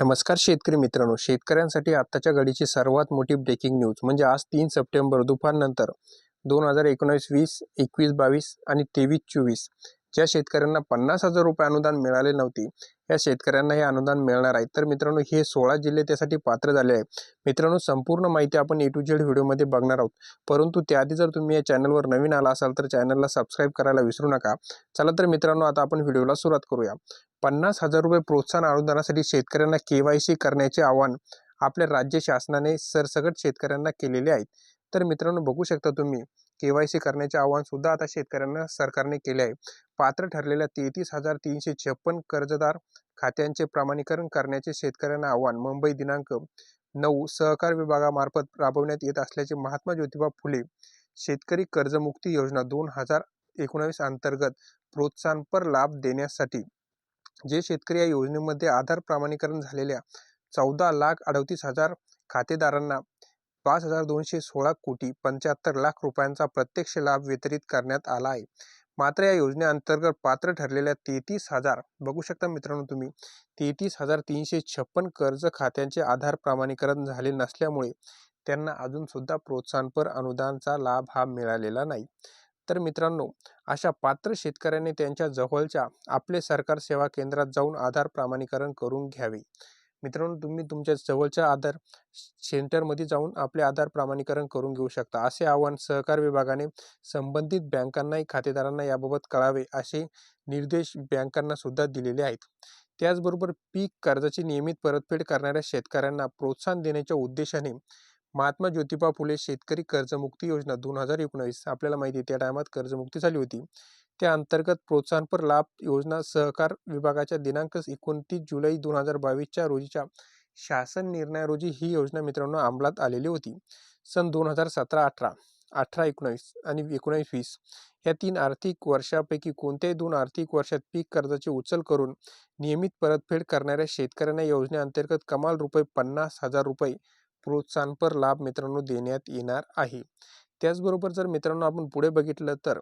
नमस्कार शेतकरी मित्रांनो. शेतकऱ्यांसाठी आत्ताच्या घडीची सर्वात मोठी ब्रेकिंग न्यूज म्हणजे आज तीन सप्टेंबर दुपारनंतर दोन हजार एकोणावीस वीस एकवीस बावीस आणि तेवीस चोवीस. ज्या शेतकऱ्यांना पन्नास हजार रुपये अनुदान मिळाले नव्हते या शेतकऱ्यांना हे अनुदान मिळणार आहे. तर मित्रांनो हे सोळा जिल्हे त्यासाठी पात्र झाले आहे मित्रांनो संपूर्ण माहिती आपण ए टू झेड व्हिडिओमध्ये बघणार आहोत. परंतु त्याआधी जर तुम्ही या चॅनलवर नवीन आला असाल तर चॅनलला सबस्क्राईब करायला विसरू नका. चला तर मित्रांनो आता आपण व्हिडिओला सुरुवात करूया. पन्नास हजार रुपये प्रोत्साहन अनुदानासाठी शेतकऱ्यांना के वाय सी करण्याचे आवाहन आपल्या राज्य शासनाने सरसकट शेतकऱ्यांना केलेले आहेत तर मित्रांनो बघू शकता तुम्ही के वाय सी करण्याचे आवाहनसुद्धा आता शेतकऱ्यांना सरकारने केले आहे. पात्र ठरलेल्या तेहतीस हजार तीनशे छप्पन कर्जदार खात्यांचे प्रमाणीकरण करण्याचे शेतकऱ्यांना आव्हान मुंबई दिनांक नऊ सहकार विभागामार्फत राबवण्यात येत असल्याचे महात्मा ज्योतिबा फुले शेतकरी कर्जमुक्ती योजना दोन हजार एकोणावीस अंतर्गत प्रोत्साहनपर लाभ देण्यासाठी जे शेतकरी या योजनेमध्ये आधार प्रमाणीकरण झालेल्या चौदा लाख अडतीस हजार खातेदारांना पाच हजार दोनशे सोळा कोटी पंच्याहत्तर लाख रुपयांचा प्रत्यक्ष लाभ वितरित करण्यात आला आहे. मात्र या योजनेअंतर्गत पात्र ठरलेल्या तेहतीस हजार बघू शकता मित्रांनो तुम्ही तेहतीस हजार तीनशे छप्पन कर्ज खात्यांचे आधार प्रमाणीकरण झाले नसल्यामुळे त्यांना अजूनसुद्धा प्रोत्साहनपर अनुदानचा लाभ हा मिळालेला नाही. तर मित्रांनो अशा पात्र शेतकऱ्यांनी त्यांच्या जवळच्या आपले सरकार सेवा केंद्रात जाऊन आधार प्रमाणीकरण करून घ्यावे. मित्रांनो तुम्ही तुमच्या जवळच्या आधार सेंटरमध्ये जाऊन आपले आधार प्रमाणीकरण करून घेऊ शकता. असे आवाहन सहकार विभागाने संबंधित बँकांनाही खातेदारांना याबाबत कळावे असे निर्देश बँकांना सुद्धा दिलेले आहेत. त्याचबरोबर पीक कर्जाची नियमित परतफेड करणाऱ्या शेतकऱ्यांना प्रोत्साहन देण्याच्या उद्देशाने महात्मा ज्योतिबा फुले शेतकरी कर्जमुक्ती योजना दोन हजार एकोणावीस. आपल्याला माहिती आहे त्या टायमात कर्जमुक्ती झाली होती. त्या अंतर्गत प्रोत्साहनपर लाभ योजना सहकार विभागाच्या दिनांक एकोणतीस जुलै दोन हजार बावीसच्या रोजीच्या शासन निर्णया रोजी ही योजना मित्रांनो अंमलात आलेली होती. सन दोन हजार सतरा अठरा अठरा एकोणावीस आणि एकोणावीस वीस या तीन आर्थिक वर्षापैकी कोणत्याही दोन आर्थिक वर्षात पीक कर्जाची उचल करून नियमित परतफेड करणाऱ्या शेतकऱ्यांना योजनेअंतर्गत कमाल रुपये पन्नास हजार रुपये प्रोत्साहनपर लाभ मित्रांनो देण्यात येणार आहे. त्याचबरोबर जर मित्रांनो आपण पुढे बघितलं तर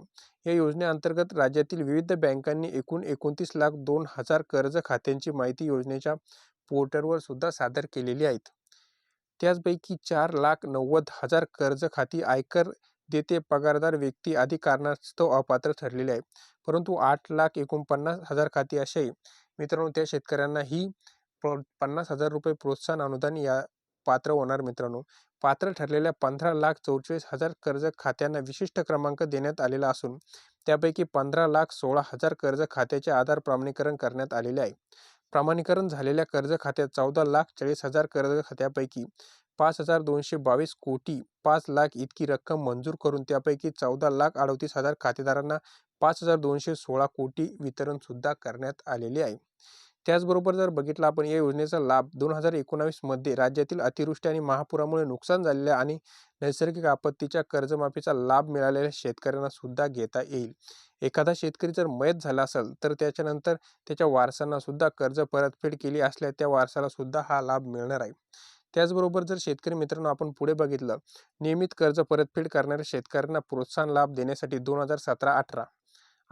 या योजनेअंतर्गत राज्यातील विविध बँकांनी एकूण एकोणतीस लाख दोन हजार कर्ज खात्यांची माहिती योजनेच्या पोर्टलवर सुद्धा सादर केलेली आहेत. त्याचपैकी चार लाख नव्वद हजार कर्ज खाती आयकर देते पगारदार व्यक्ती आदी कारणास्तव अपात्र ठरलेले आहे परंतु आठ लाख एकोणपन्नास हजार खाती असे मित्रांनो त्या शेतकऱ्यांना ही पन्नास हजार रुपये प्रोत्साहन अनुदान या पात्र होणार मित्रांनो. पात्र ठरलेल्या पंधरा लाख चौवेचाळीस हजार कर्ज खात्यांना विशिष्ट क्रमांक देण्यात आलेला असून त्यापैकी पंधरा लाख सोळा हजार कर्ज खात्याचे आधार प्रमाणीकरण करण्यात आलेले आहे. प्रमाणीकरण झालेल्या कर्ज खात्यात चौदा लाख चाळीस हजार कर्ज खात्यापैकी पाच हजार दोनशे बावीस कोटी पाच लाख इतकी रक्कम मंजूर करून त्यापैकी चौदा लाख अडतीस हजार खातेदारांना पाच हजार दोनशे सोळा कोटी वितरणसुद्धा करण्यात आलेले आहे. त्याचबरोबर जर बघितलं आपण या योजनेचा लाभ दोन हजार एकोणावीसमध्ये राज्यातील अतिवृष्टी आणि महापुरामुळे नुकसान झालेल्या आणि नैसर्गिक आपत्तीच्या कर्जमाफीचा लाभ मिळालेल्या शेतकऱ्यांना सुद्धा घेता येईल. एखादा शेतकरी जर मयत झाला असेल तर त्याच्यानंतर त्याच्या वारसांना सुद्धा कर्ज परतफेड केली असल्या त्या वारसाला सुद्धा हा लाभ मिळणार आहे. त्याचबरोबर जर शेतकरी मित्रांनो आपण पुढे बघितलं नियमित कर्ज परतफेड करणाऱ्या शेतकऱ्यांना प्रोत्साहन लाभ देण्यासाठी दोन हजार सतरा अठरा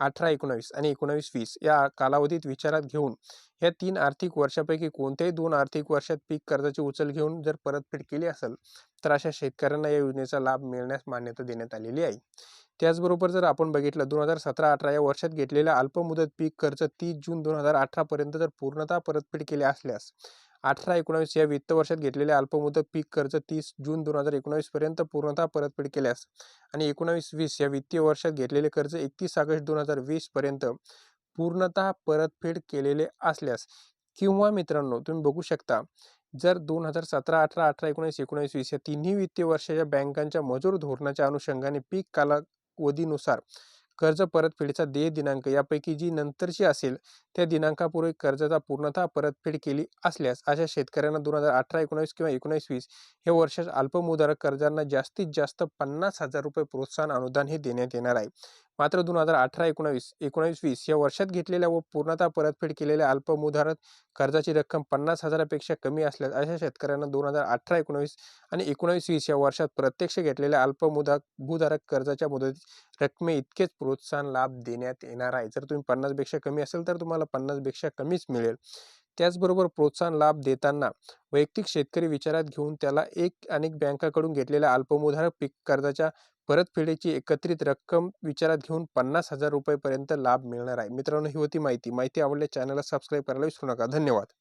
अठरा एकोणावीस आणि एकोणावीस वीस या कालावधीत विचारात घेऊन या तीन आर्थिक वर्षापैकी कोणत्याही दोन आर्थिक वर्षात पीक कर्जाची उचल घेऊन जर परतफेड केली असेल तर अशा शेतकऱ्यांना या योजनेचा लाभ मिळण्यास मान्यता देण्यात आलेली आहे. त्याचबरोबर जर आपण बघितलं दोन हजार सतरा अठरा या वर्षात घेतलेल्या अल्पमुदत पीक कर्ज तीस जून दोन हजार अठरापर्यंत जर पूर्णतः परतफेड केली असल्यास अठरा एकोणावीस या वित्त वर्षात घेतलेले अल्पमुदत पीक कर्ज तीस जून दोन हजार एकोणावीस पर्यंत पूर्णतः परतफेड केल्यास आणि एकोणावीस वीस या वित्तीय वर्षात घेतलेले कर्ज एकतीस ऑगस्ट दोन हजार वीस पर्यंत पूर्णतः परतफेड केलेले असल्यास किंवा मित्रांनो तुम्ही बघू शकता जर दोन हजार सतरा अठरा अठरा एकोणीस एकोणीस वीस या तिन्ही वित्तीय वर्षाच्या बँकांच्या मजूर धोरणाच्या अनुषंगाने पीक कालावधीनुसार कर्ज परतफेडीचा देय दिनांक यापैकी जी नंतरची असेल त्या दिनांकापूर्वी कर्जाचा पूर्णतः परतफेड केली असल्यास अशा शेतकऱ्यांना दोन हजार अठरा एकोणीस किंवा एकोणीस वीस या वर्षात अल्पमुदारक कर्जांना जास्तीत जास्त पन्नास हजार रुपये प्रोत्साहन अनुदान हे देण्यात येणार आहे. मात्र दोन हजार अठरा एकोणावीस एकोणावीस वीस या वर्षात घेतलेल्या व पूर्णतः परतफेड केलेल्या अल्पमुदारक कर्जाची रक्कम पन्नास हजारापेक्षा कमी असल्यास अशा शेतकऱ्यांना दोन हजार अठरा एकोणावीस आणि एकोणावीस वीस या वर्षात प्रत्यक्ष घेतलेल्या अल्पमुदा भूधारक कर्जाच्या मुदतीत रकमे इतकेच प्रोत्साहन लाभ देण्यात येणार आहे. जर तुम्ही पन्नासपेक्षा कमी असेल तर तुम्हाला पन्नासपेक्षा कमीच मिळेल. त्याचबरोबर प्रोत्साहन लाभ देताना वैयक्तिक शेतकरी विचारात घेऊन त्याला एक अनेक बँकाकडून घेतलेल्या अल्पमुधारक पीक कर्जाच्या परतफेडीची एकत्रित रक्कम विचारात घेऊन पन्नास हजार रुपयेपर्यंत लाभ मिळणार आहे. मित्रांनो ही होती माहिती. माहिती आवडल्या चॅनलला सबस्क्राईब करायला विसरू नका. धन्यवाद.